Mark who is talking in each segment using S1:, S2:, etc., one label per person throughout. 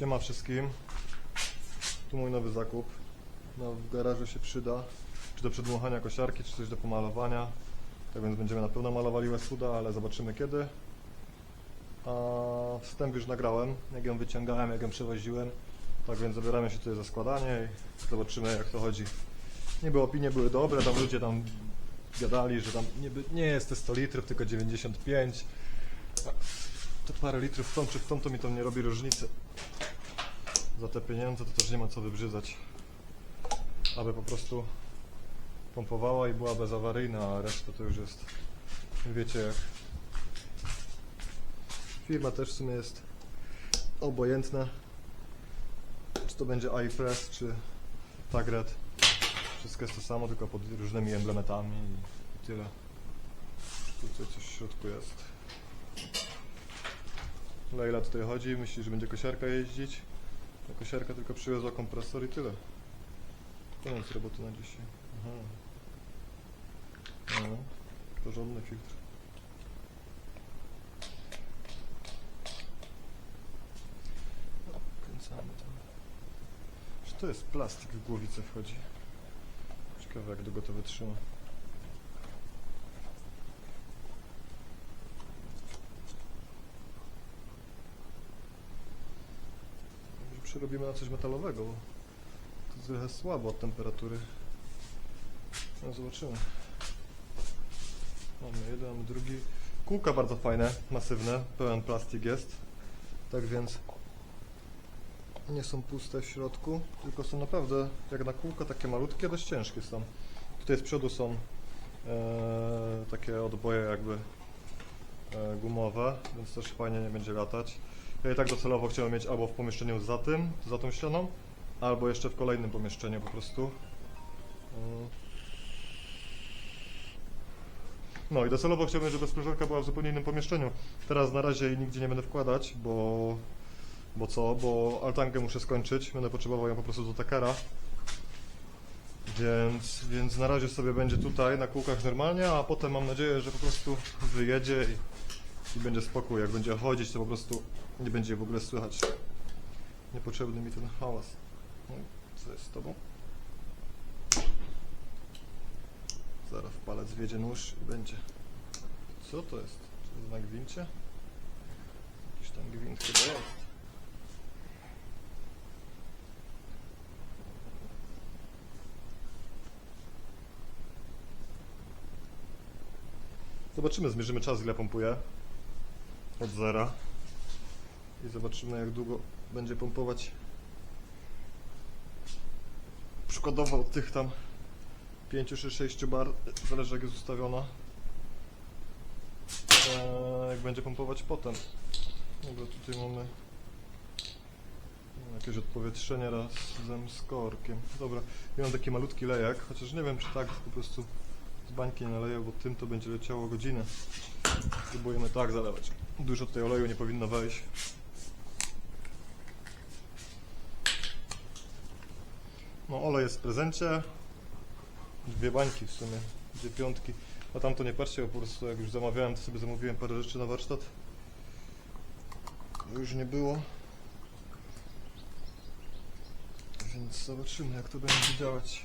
S1: Siema wszystkim. Tu mój nowy zakup. No, w garażu się przyda. Czy do przedmuchania kosiarki, czy coś do pomalowania. Tak więc będziemy na pewno malowali Westwooda, ale zobaczymy kiedy. A wstęp już nagrałem, jak ją wyciągałem, jak ją przewoziłem. Tak więc zabieramy się tutaj za składanie i zobaczymy jak to chodzi. Niby opinie były dobre, tam ludzie tam gadali, że tam niby nie jest te 100 litrów, tylko 95. Te parę litrów w tą czy w tą to mi to nie robi różnicy. Za te pieniądze to też nie ma co wybrzydzać. Aby po prostu pompowała i była bezawaryjna, a reszta to już jest, wiecie jak. Firma też w sumie jest obojętna. Czy to będzie iPress, czy Tagred. Wszystko jest to samo, tylko pod różnymi emblematami i tyle. Tutaj coś w środku jest. Leila tutaj chodzi, myśli, że będzie kosiarka jeździć. Kosiarka tylko przywiozła kompresor i tyle. Koniec roboty na dzisiaj. Aha. No, porządny filtr. No, Kręcamy to. Czy to jest plastik w głowicę wchodzi? Ciekawe jak długo to wytrzyma. Może przerobimy na coś metalowego, bo to trochę słabo od temperatury. No zobaczymy. Mamy jeden, mamy drugi. Kółka bardzo fajne, masywne, pełen plastik jest. Tak więc nie są puste w środku, tylko są naprawdę jak na kółka takie malutkie, dość ciężkie są. Tutaj z przodu są e, takie odboje jakby e, gumowe, więc też fajnie nie będzie latać. Ja i tak docelowo chciałem mieć albo w pomieszczeniu za tym, za tą ścianą, albo jeszcze w kolejnym pomieszczeniu po prostu. Mm. No i docelowo chciałbym, żeby sprężarka była w zupełnie innym pomieszczeniu. Teraz na razie jej nigdzie nie będę wkładać, bo, bo co? Bo altangę muszę skończyć, będę potrzebował ją po prostu do takera. Więc, więc na razie sobie będzie tutaj na kółkach normalnie, a potem mam nadzieję, że po prostu wyjedzie i, i będzie spokój. Jak będzie chodzić, to po prostu nie będzie w ogóle słychać. Niepotrzebny mi ten hałas. No, Co jest z tobą? Zaraz palec wjedzie nóż i będzie. Co to jest? Czy to jest na gwincie? Jakiś tam gwint chyba jest. Zobaczymy, zmierzymy czas ile pompuje od zera. I zobaczymy jak długo będzie pompować. Przykładowo od tych tam 5 czy 6 bar, zależy jak jest ustawiona. Eee, jak będzie pompować potem. Dobra, tutaj mamy jakieś odpowietrzenie razem z korkiem. Dobra, ja mam taki malutki lejek chociaż nie wiem czy tak po prostu z bańki nie naleję, bo tym to będzie leciało godzinę spróbujemy tak zalewać dużo tutaj oleju nie powinno wejść no olej jest w prezencie dwie bańki w sumie, dwie piątki. A tam to nie patrzcie, bo po prostu jak już zamawiałem, to sobie zamówiłem parę rzeczy na warsztat. Już nie było. Więc zobaczymy jak to będzie działać.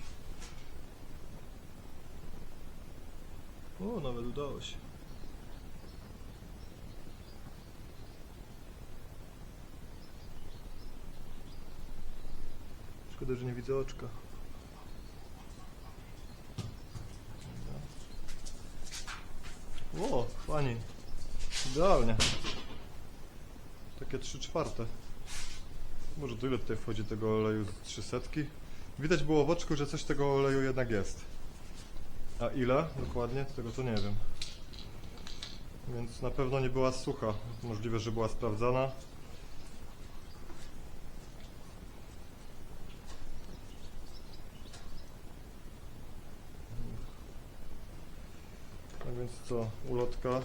S1: O, nawet udało się. Szkoda, że nie widzę oczka. O, fajnie. Idealnie. Takie 3 czwarte. Może ile tutaj wchodzi tego oleju z 300? Widać było w oczku, że coś tego oleju jednak jest. A ile dokładnie? Tego to nie wiem. Więc na pewno nie była sucha. Możliwe, że była sprawdzana. A więc co, ulotka.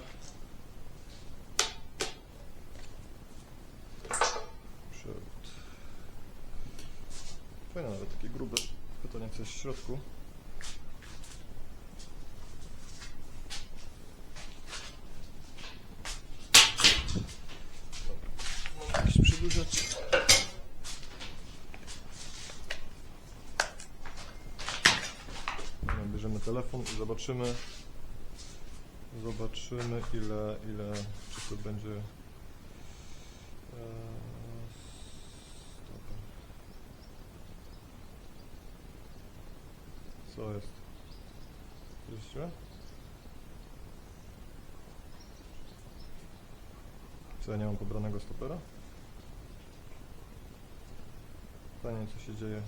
S1: Przewód. Fajne, nawet takie grube. Pytanie, co jest w środku. Dobra. Mam jakiś przedłużacz. Włączymy telefon i zobaczymy. Zobaczymy ile, ile, czy to będzie. Stoper. Co jest? Widzicie? Co ja nie mam pobranego stopera? Pytanie co się dzieje.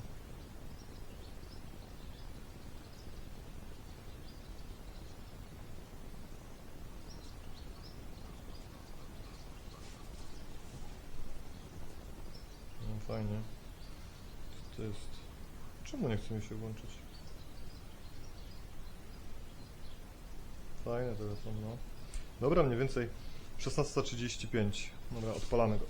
S1: Fajnie. Co to jest? Czemu nie chce mi się włączyć? Fajny telefon, no. Dobra, mniej więcej 16.35. Dobra, odpalamy go.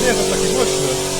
S1: Nie jest taki głośny.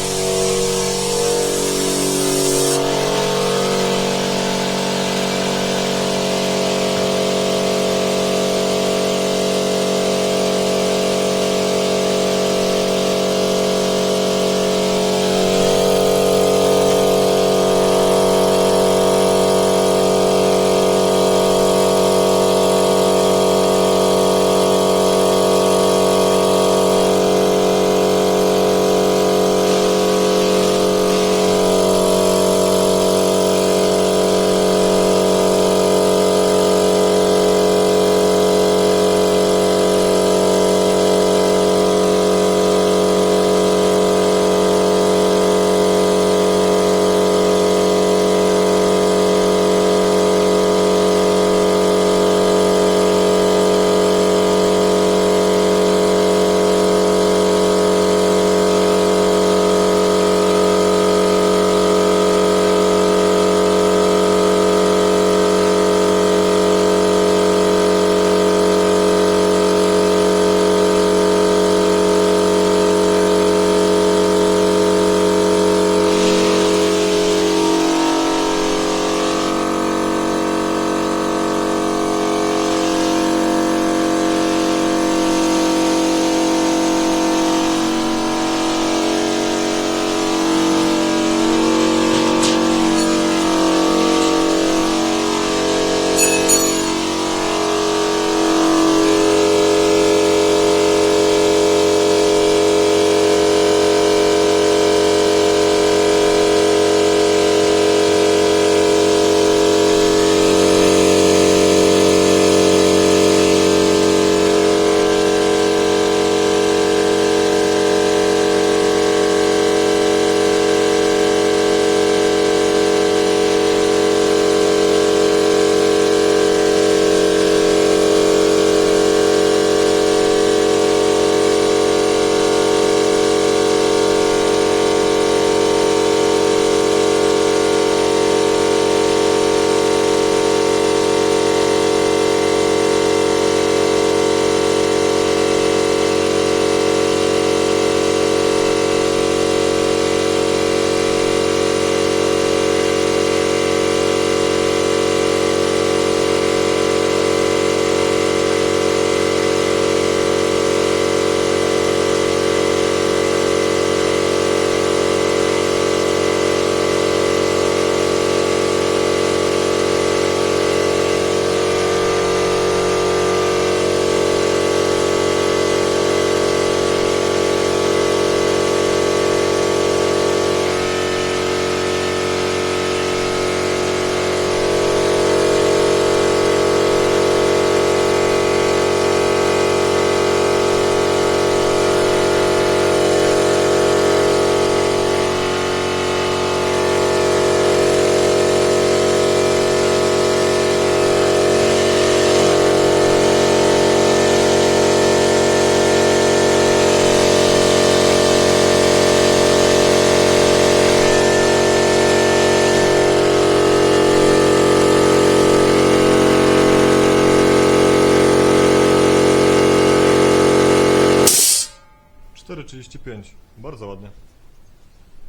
S1: 35. Bardzo ładnie.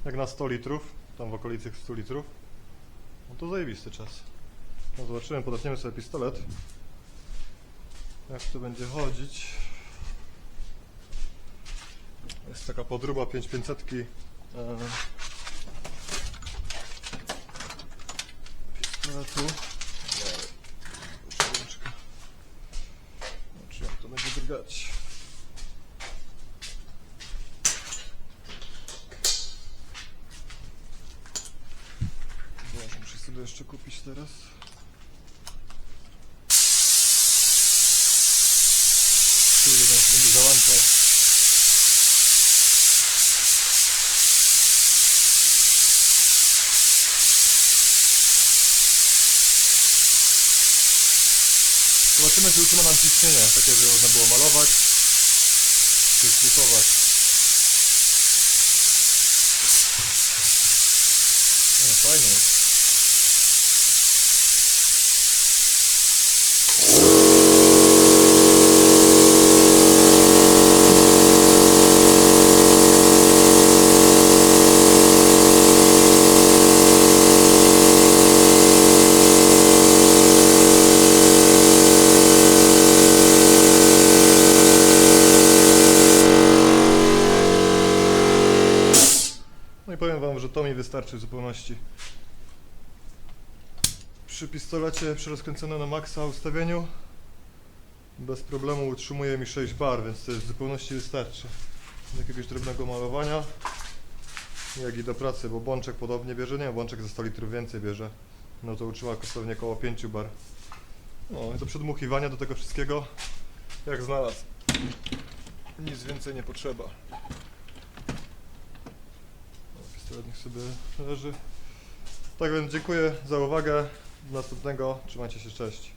S1: Jak na 100 litrów, tam w okolicy 100 litrów, no to zajebisty czas. No zobaczymy, podetniemy sobie pistolet. Jak to będzie chodzić. Jest taka podruba 5500. E, pistoletu. Sobie jeszcze kupić teraz. Kurde, tam będzie załączał. Zobaczymy, czy utrzyma nam ciśnienie, takie, żeby można było malować, czy szlifować. Fajnie jest. To mi wystarczy w zupełności. Przy pistolecie przy rozkręconym na maksa ustawieniu bez problemu utrzymuje mi 6 bar, więc to jest w zupełności wystarczy. Jakiegoś drobnego malowania jak i do pracy, bo bączek podobnie bierze, nie, bączek za 100 litrów więcej bierze. No to utrzyma kosztownie około 5 bar. No i do przedmuchiwania do tego wszystkiego jak znalazł. Nic więcej nie potrzeba. Sobie. Tak więc dziękuję za uwagę. Do następnego. Trzymajcie się, cześć.